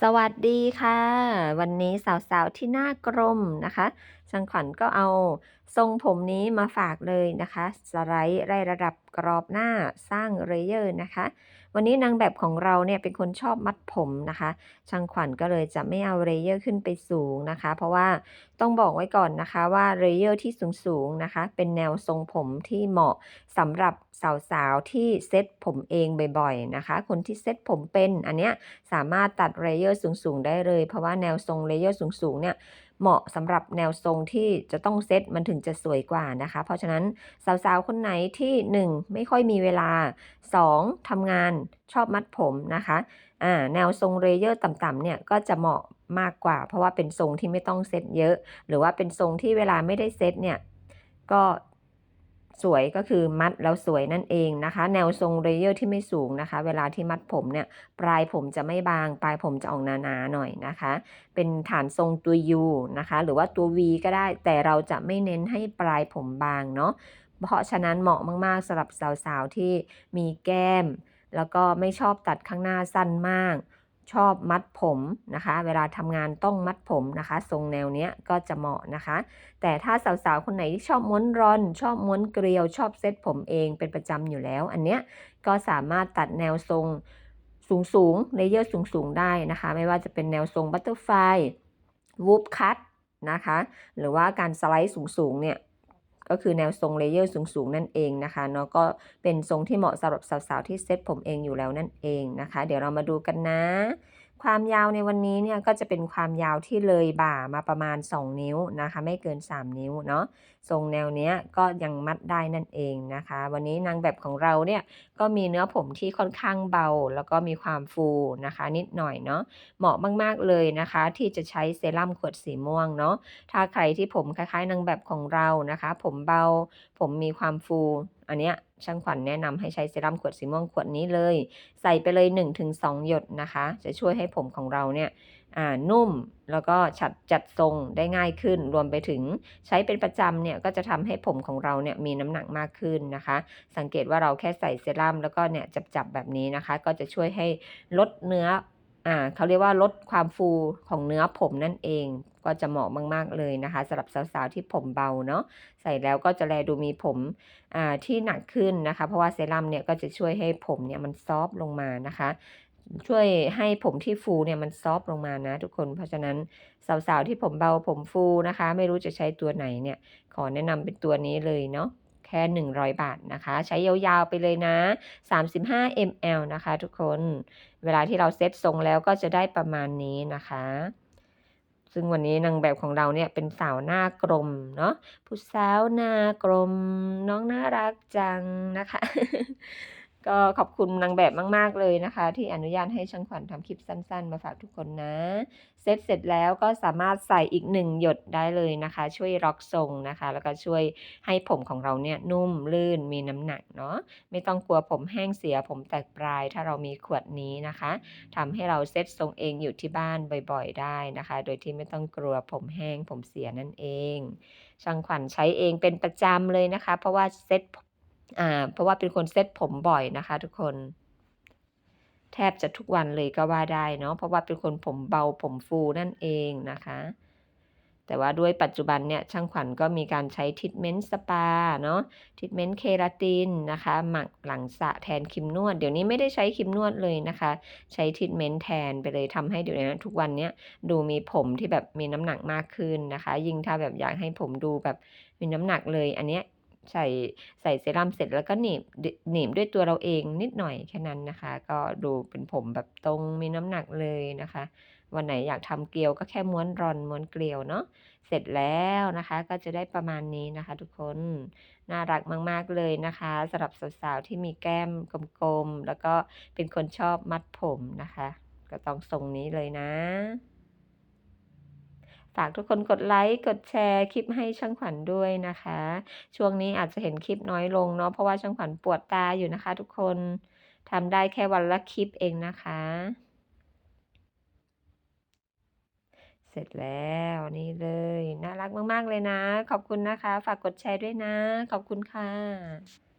สวัสดีค่ะ วันนี้สาวๆที่หน้ากลมนะคะช่างขวัญก็เอา ทรงผมนี้มาฝากเลยนะคะ สไลด์ไล่ระดับกรอบหน้าสร้างเรเยอร์นะคะ วันนี้นางแบบของเราเนี่ยเป็นคนชอบมัดผมนะคะ ช่างขวัญก็เลยจะไม่เอาเรเยอร์ขึ้นไปสูงนะคะ เพราะว่าต้องบอกไว้ก่อนนะคะว่าเรเยอร์ที่สูงๆนะคะ เป็นแนวทรงผมที่เหมาะสำหรับสาวๆที่เซ็ตผมเองบ่อยๆนะคะ คนที่เซ็ตผมเป็นอันเนี้ยสามารถตัดเรเยอร์สูงๆได้เลย เพราะว่าแนวทรงเรเยอร์สูงๆเนี่ยเหมาะสำหรับแนวทรงที่จะต้องเซ็ตมันถึงจะสวยกว่านะคะ เพราะฉะนั้นสาวๆ คนไหนที่ 1 ไม่ค่อยมีเวลา 2. ทำงานชอบมัดผมนะคะอ่าแนวทรงเรเยอร์ต่ำๆเนี่ยก็จะเหมาะมากกว่า เพราะว่าเป็นทรงที่ไม่ต้องเซ็ตเยอะ หรือว่าเป็นทรงที่เวลาไม่ได้เซ็ตเนี่ยก็ สวยก็คือมัดแล้วสวยนั่นเองนะคะ แนวทรงเรเยอร์ที่ไม่สูงนะคะ เวลาที่มัดผมเนี่ยปลายผมจะไม่บาง ปลายผมจะออกหนาๆหน่อยนะคะ เป็นฐานทรงตัว U นะคะ หรือว่าตัว V ก็ได้แต่เราจะไม่เน้นให้ปลายผมบางเนาะเพราะฉะนั้นเหมาะมากๆสำหรับสาวๆที่มีแก้ม แล้วก็ไม่ชอบตัดข้างหน้าสั้นมาก ชอบมัดผมนะคะ เวลาทำงานต้องมัดผมนะคะ ทรงแนวเนี้ยก็จะเหมาะนะคะ แต่ถ้าสาวๆ คนไหนที่ชอบม้วนรอน ชอบม้วนเกลียว ชอบเซ็ตผมเองเป็นประจำอยู่แล้ว อันเนี้ยก็สามารถตัดแนวทรงสูงๆเลเยอร์สูงๆได้นะคะ ไม่ว่าจะเป็นแนวทรงบัตเตอร์ไฟวูฟคัตนะคะ หรือว่าการสไลด์สูงๆเนี่ย ก็คือแนวทรงเลเยอร์สูงๆ นั่นเองนะคะเนาะก็เป็นทรงที่เหมาะสำหรับสาวๆ ที่เซ็ตผมเองอยู่แล้วนั่นเองนะคะ เดี๋ยวเรามาดูกันนะ ความยาวในวันนี้เนี่ยก็จะเป็นความยาวที่เลยบ่ามาประมาณ 2 นิ้วนะคะ ไม่เกิน 3 นิ้วเนาะทรงแนวเนี้ยก็ยังมัดได้นั่นเองนะคะ วันนี้นางแบบของเราเนี่ยก็มีเนื้อผมที่ค่อนข้างเบา แล้วก็มีความฟูนะคะ นิดหน่อยเนาะเหมาะมากๆเลยนะคะ ที่จะใช้เซรั่มขวดสีม่วงเนาะถ้าใครที่ผมคล้ายๆนางแบบของเรานะคะ ผมเบา ผมมีความฟูอันเนี้ยช่างขวัญแนะนำให้ใช้เซรั่มขวดสีม่วงขวดนี้เลย ใส่ไปเลย 1-2 หยดนะคะ จะช่วยให้ผมของเราเนี่ยนุ่มแล้วก็จัดจัดทรงได้ง่ายขึ้น รวมไปถึงใช้เป็นประจำเนี่ยก็จะทำให้ผมของเราเนี่ยมีน้ำหนักมากขึ้นนะคะ สังเกตว่าเราแค่ใส่เซรั่มแล้วก็เนี่ยจับๆแบบนี้นะคะ ก็จะช่วยให้ลดเนื้ออ่าเขาเรียกว่าลดความฟูของเนื้อผมนั่นเอง ก็จะเหมาะมาก ๆ เลยนะคะสำหรับสาวๆที่ผมเบาเนาะใส่แล้วก็จะแลดูมีผมที่หนักขึ้นนะคะ เพราะว่าเซรั่มเนี่ยก็จะช่วยให้ผมเนี่ยมันซอฟลงมานะคะช่วยให้ผมที่ฟูเนี่ยมันซอฟลงมานะทุกคน เพราะฉะนั้นสาวๆที่ผมเบาผมฟูนะคะ ไม่รู้จะใช้ตัวไหนเนี่ย ขอแนะนำเป็นตัวนี้เลยเนาะแค่ 100 บาทนะคะ ใช้ยาวๆไปเลยนะ 35 ml นะคะ ทุกคน เวลาที่เราเซ็ตทรงแล้วก็จะได้ประมาณนี้นะคะ ซึ่งวันนี้นางแบบของเราเนี่ยเป็นสาวหน้ากลมเนาะผู้สาวหน้ากลมน้องน่ารักจังนะคะ ก็ขอบคุณนางแบบมาก ๆ เลยนะคะ ที่อนุญาตให้ช่างขวัญทำคลิปสั้น ๆ มาฝากทุกคนนะ เซตเสร็จแล้วก็สามารถใส่อีกหนึ่งหยดได้เลยนะคะ ช่วยล็อกทรงนะคะ แล้วก็ช่วยให้ผมของเราเนี่ยนุ่มลื่นมีน้ำหนักเนาะไม่ต้องกลัวผมแห้งเสียผมแตกปลาย ถ้าเรามีขวดนี้นะคะทำให้เราเซตทรงเองอยู่ที่บ้านบ่อย ๆ ได้นะคะ โดยที่ไม่ต้องกลัวผมแห้งผมเสียนั่นเองช่างขวัญใช้เองเป็นประจำเลยนะคะ เพราะว่าเซต อ่าเพราะว่าเป็นคนเซ็ตผมบ่อยนะคะ ทุกคน แทบจะทุกวันเลยก็ว่าได้เนาะเพราะว่าเป็นคนผมเบาผมฟูนั่นเองนะคะ แต่ว่าด้วยปัจจุบันเนี่ยช่างขวัญก็มีการใช้ทิทเมนต์สปาเนาะทิทเมนต์เคราตินนะคะ หมักหลังสระแทนครีมนวด เดี๋ยวนี้ไม่ได้ใช้ครีมนวดเลยนะคะ ใช้ทิทเมนต์แทนไปเลยทำให้เดี๋ยวนี้ทุกวันเนี้ยดูมีผมที่แบบมีน้ำหนักมากขึ้นนะคะ ยิ่งถ้าแบบอยากให้ผมดูแบบมีน้ำหนักเลยอันเนี้ย ใส่ใส่เซรั่มเสร็จแล้วก็หนีบหนีบด้วยตัวเราเองนิดหน่อยแค่นั้นนะคะ ก็ดูเป็นผมแบบตรงมีน้ำหนักเลยนะคะ วันไหนอยากทำเกลียวก็แค่ม้วนรอนม้วนเกลียวเนาะเสร็จแล้วนะคะ ก็จะได้ประมาณนี้นะคะ ทุกคนน่ารักมาก ๆ เลยนะคะสำหรับสาวๆที่มีแก้มกลมๆแล้วก็เป็นคนชอบมัดผมนะคะ ก็ต้องทรงนี้เลยนะ ฝากทุกคนกดไลค์กดแชร์คลิปให้ช่างขวัญด้วยนะคะ ช่วงนี้อาจจะเห็นคลิปน้อยลงเนาะเพราะว่าช่างขวัญปวดตาอยู่นะคะ ทุกคนทำได้แค่วันละคลิปเองนะคะ เสร็จแล้วนี่เลย น่ารักมาก ๆ เลยนะ ขอบคุณนะคะ ฝากกดแชร์ด้วยนะ ขอบคุณค่ะ